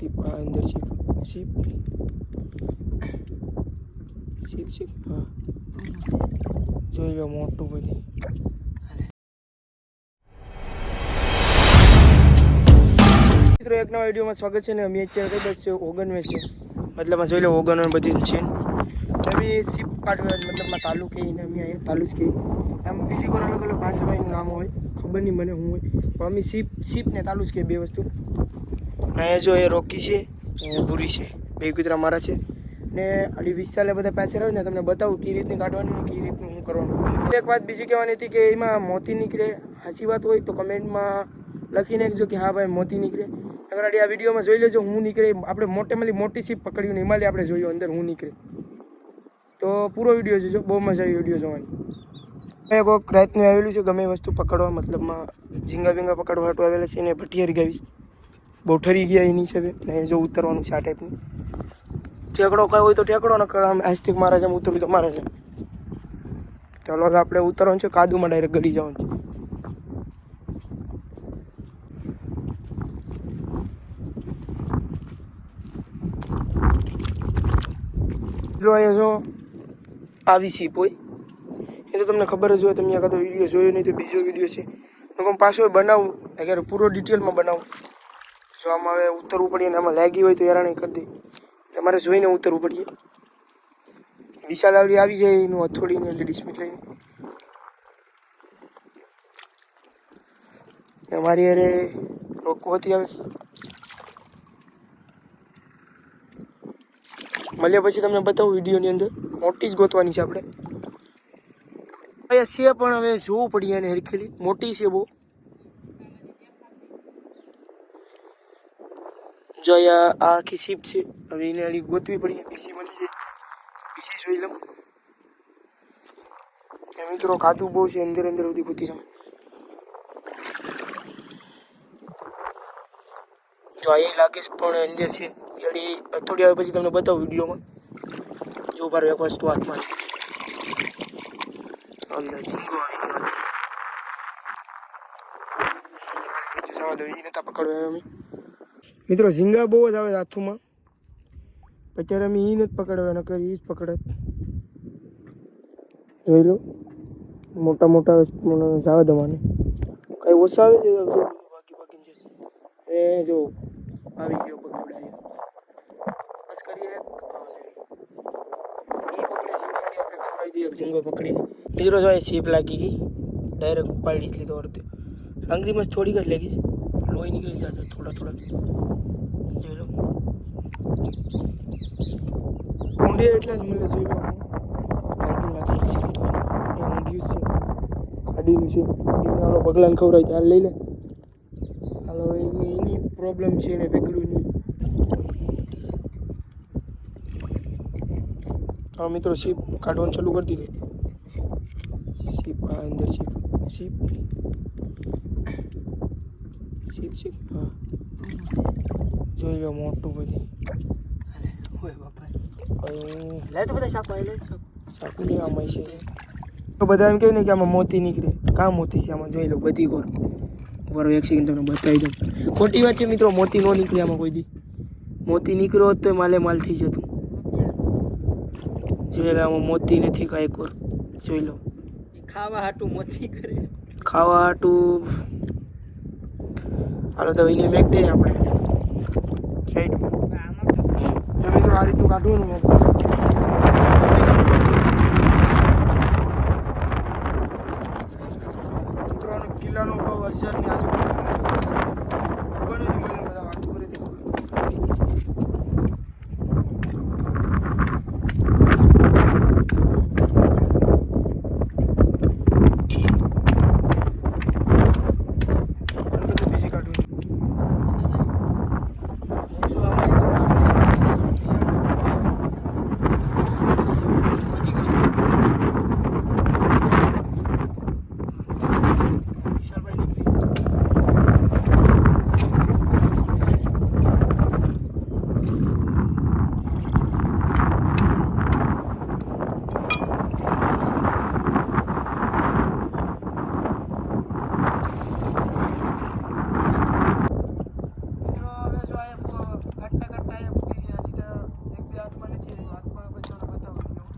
Ship આ અંદર ship. Ship ship ship હા. જોઈ લો મોટું બધી. મિત્રો, એક નવા વિડીયોમાં સ્વાગત છે ને અમે અત્યારે કઈ બસ ઓગણવે છે. મતલબ જોઈ લો ઓગણવે બધી છે. અમે શીપ કાઢવા મતલબમાં તાલુકે ને અમે અહીંયા તાલુસ કે આમ બીજી કોઈ અલગ અલગ ભાષામાં નામ હોય. ખબર નહીં મને શું હોય. પણ અમે શીપ શીપ ને તાલુસ કે બે વસ્તુ. અહીંયા જો એ રોકી છે અહીંયા ભૂરી છે, બે કૂતરા મારા છે. ને આડી વિશાલે બધા પાસે રહ્યો ને, તમને બતાવું કઈ રીતની કાઢવાની કઈ રીતનું શું કરવાનું. એક વાત બીજી કહેવાની હતી કે એમાં મોતી નીકળે સાચી વાત હોય તો કમેન્ટમાં લખી નાખજો કે હા ભાઈ મોતી નીકળે. અગર આ વિડીયોમાં જોઈ લેજો, હું નીકળે. આપણે મોટેમાંથી મોટી સીપ પકડ્યું ને હિમાલય આપણે જોયું અંદર હું નીકળે. તો પૂરો વીડિયો જોજો, બહુ મજા આવી વીડિયો જોવાની. મેં કોઈક રાતનું આવેલું છે, ગમે વસ્તુ પકડવા, મતલબમાં ઝીંગા વિંગા પકડવા હાટું આવેલા છે, ને ભઠિયારી ગાવીશ. બહુ ઠરી ગયા એની હિસાબે ને જો ઉતરવાનું છે આ ટાઈપની ઠેકડો કયો હોય તો ઠેકડો ન કરે આમ આસ્તિક છે ઉતરવું તો મારે છે. ચાલો હવે આપણે ઉતરવાનું છે, કાદુમાં ડાયરેક્ટ ગળી જવાનું છે. જો અહીંયા જો આવી સીપ હોય. એ તો તમને ખબર જ હોય, તમે કાં તો વીડિયો જોયો નહીં તો બીજો વીડિયો છે. હું પાછો બનાવું અગર પૂરો ડિટેલમાં બનાવું. જો આમાં હવે ઉતરવું પડીએ ને આમાં લાગી હોય તો હેરાણી કરી દે. એટલે મારે જોઈને ઉતરવું પડીએ. વિશાલ આવડી આવી જાય એનું હથોડીને લેડીઝ સ્મિત લઈને. મારી અરે રોકવું હતી આવે મળ્યા પછી તમને બતાવું વિડીયોની અંદર. મોટી જ ગોતવાની છે આપણે. અહીંયા છે પણ હવે જોવું પડીએ એને હરખેલી. મોટી છે બહુ. જો અહીંયા આ આખી સીપ છે. હવે એને આલી ગોતવી પડી બીજી મળી જાય. બીજી જોઈ લઉં. એ મિત્રો ખાધું બહુ છે. અંદર અંદર બધી ગોતી જાઉં જો અહીં લાગે છે પણ અંદર છે. એડી થોડી વાર પછી તમને બતાવું વિડીયોમાં. જો બાર એક વસ્તુ હાથમાં અંદર ઝીંગો આવી ગયો. જવા દો, એ નતા પકડવા અમે. મિત્રો, ઝીંગા બહુ જ આવે હાથુમાં. અત્યારે અમે એ નથી પકડવા નકર એ જ પકડત જોઈ લો. મોટા મોટા જાવા દવાને. કઈ ઓછા આવે છે બાકી બાકી છે. એ જો, આવી ગયો પકડાય બસ કરીએ ઝીંગો પકડીને. મિત્રો, જો સીપ લાગી ગઈ ડાયરેક્ટ ઉપાડી લીધો અડધો. આંગળીમાં થોડીક જ લાગીશ લોહી નીકળી જશે થોડા થોડા જોઈ લો. એટલે જ મળે છે ઊંડિયું છે. ગાડીનું છે. એને હાલો હાલ લઈ લે. હાલો, એની એની પ્રોબ્લેમ છે એને પકડ્યું નહીં હા મિત્રો, શીપ કાઢવાનું ચાલુ કરી દીધું. શીપ, આ સીપ શીપ. શીપ શીપ હા. જોઈ લો મોટું બધી. તો બધા શાક લે સાકું નહીં આમાં છે. તો બધા એમ કહે ને કે આમાં મોતી નીકળે. કા મોતી છે આમાં? જોઈ લો બધી બરો એક સેકન્ડ તમને બતાવી દઉં. ખોટી વાત છે મિત્રો મોતી ન નીકળે આમાં કોઈ દી. મોતી નીકળ્યો હોત તો માલે માલ થઈ જતું. જોઈ લો આમાં મોતી નથી કાંઈ કોર. જોઈ લો. ખાવા હાટું મોતી કરે. ખાવા હાટું હાલો તો એને મેક દઈએ આપણે. સાઈડમાં તો આ રીતનું કાઢવું આનો કિલ્લાનો ભાવ હજારની આજુબાજુ ખબર નથી મને બધા વાતો કરે તે ખબર અને બધું બીજી કાઢવું વિશાલભાઈ નીકળી મિત્રો હવે જો આ કાઢતા કાઢતા અહીંયા પૂકી ગયા હજી તો એક બે હાથમાં નથી આવ્યું હાથમાં બચાવવાનો બતાવો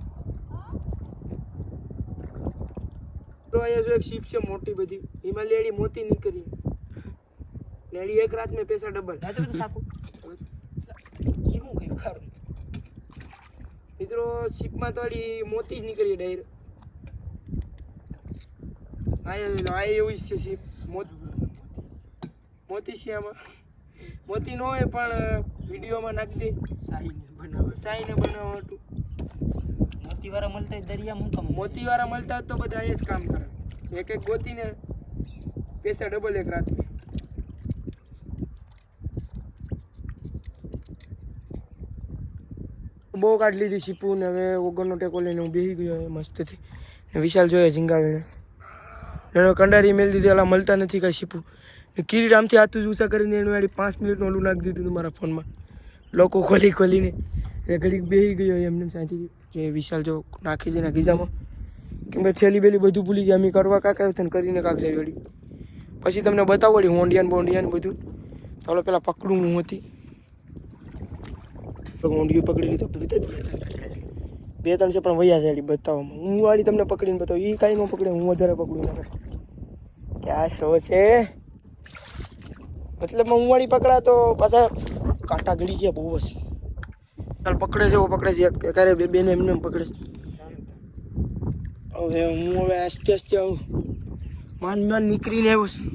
તો અહીંયા જો એક શીપ છે મોટી બધી. એમાં લેડી મોતી નીકળી. લેડી એક રાત મેં પૈસા ડબલ. મિત્રો શીપમાં તો મોતી જ નીકળી ડાયર. આયા આ એવું જ છે શીપ. મોતી છે આમાં. મોતી ન હોય પણ વિડીયોમાં નાખી દે. શાહીને બનાવે. સાહીને બનાવવા હતું. મોતીવાળા મળતા હોય દરિયામાં હું કામ મોતીવાળા મળતા હોય તો બધા અહીંયા જ કામ કરે. એક એક ગોતીને પૈસા ડબલ એક રાત. બહુ કાઢ લીધી સીપુ ને હવે ઓગણનો ટેકો લઈને હું બેસી ગયો મસ્તથી. વિશાલ જોઈએ ઝીંગા વીણસ એનો કંડારી મેળ દીધી એલા મળતા નથી કાંઈ સીપુ ને કિરીટ આમથી હાથું જ ઊંચા કરીને એનું વાળી પાંચ મિનિટનું ઓલું નાખી દીધું હતું મારા ફોનમાં. લોકો ખોલી ખોલીને. એટલે ઘડીક બેસી ગયો એમને શાંતિથી. કે વિશાલ જો નાખી છે ને ગીઝામાં કેમ કે થેલી બેલી બધું ભૂલી ગયા અમે કરવા કાંક આવ્યું ને કરીને કાંક જાય વળી પછી તમને બતાવો વળી હોંડિયાન બોંડિયાન બધું. ચાલો પેલા પકડું હું હતી. હોંડિયું પકડી લીધો. બે ત્રણ છે, પણ વૈયા છે બતાવવામાં. હું વાળી તમને પકડીને બતાવું. એ કાંઈ ન પકડે, હું વધારે પકડું ના ક્યાં શો છે? મતલબ હું વાળી પકડા તો પાછા કાંટા ગળી ગયા બહુ બસ ચાલ પકડે છે પકડે છે ક્યારે બે બેને એમને પકડે છે. હવે હું હવે આસ્તે આસ્તે આવું. માન માન નીકળીને આવ્યો છું.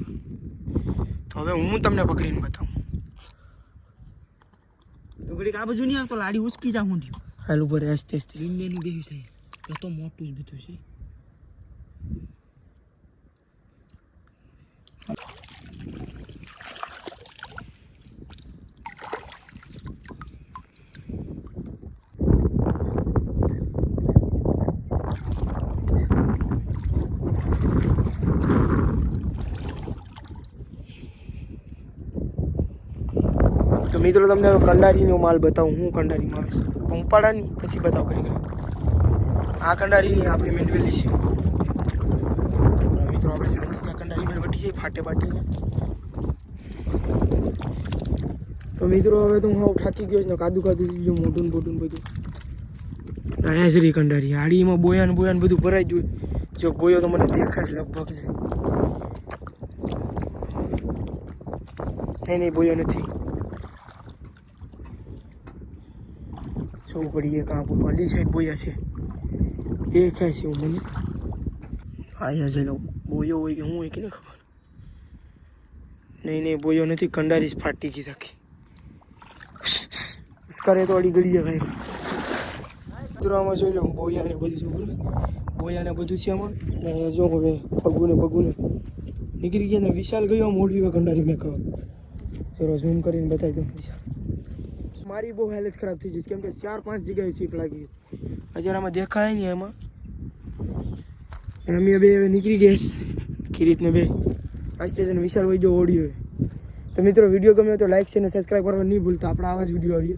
તો હવે હું તમને પકડીને બતાવું. તો ઘડીક આ બાજુ નહીં આવતો લાડી ઉચકી જા હું હાલ ઉપર આસ્તે આસ્તે ઇન્ડિયાની દેવી છે. એ તો મોટું જ બધું છે. તો મિત્રો, તમને કંડારીનો માલ બતાવું, હું કંડારીમાં માલ પંપાડાની પછી બતાવ કરી કરી આ કંડારીની આપણી મેળવેલી છે. મિત્રો, આપણે શાંતિથી આ કંડારી પર વટી જઈએ, ફાટે ફાટીને તો મિત્રો, હવે તો હું હવે થાકી ગયો છું કાદુ કાદુ ગયું, મોઢું બોઢું બધું. અહીંયા જ કંડારી. હાડીમાં બોયાને બોયાને બધું ભરાઈ ગયું જો બોયો તો મને દેખાય છે લગભગ ને. નહીં નહીં, બોયો નથી. જોવું પડીએ કાં પલી સાઈડ બોયા છે. દેખાય છે એવું મને. આયા છે બોયો હોય કે હું હોય કે નહીં ખબર? નહીં નહીં, બોયો નથી, કંડારી જ ફાટી ગઈ આખી. ઉસ્કારે તો અડી ગળી ખાઈ કૂતરામાં જોઈ લો બોયાને બધું છે બોયાને બધું છે આમાં. અહીંયા જો હવે પગુને પગુને નીકળી ગયા ને, વિશાલ ગયો મોડવી કંડારી મેં ખબર ચલો ઝૂમ કરીને બતાવી દઉં, વિશાલ. મારી બહુ હાલત ખરાબ થઈ જશે કેમ કે ચાર, પાંચ જગ્યાએ સીપ લાગી અત્યારે આમાં દેખાય નહીં એમાં અમે બે હવે નીકળી ગયા છે. કિરીટ ને બે. આસ્તે આસ્તે વિશાલ ભાઈ જો ઓડિયો. તો મિત્રો, વીડિયો ગમ્યો તો લાઈક છે ને સબસ્ક્રાઈબ કરવા નહીં ભૂલતા. આપણે આવા જ વીડિયો આવીએ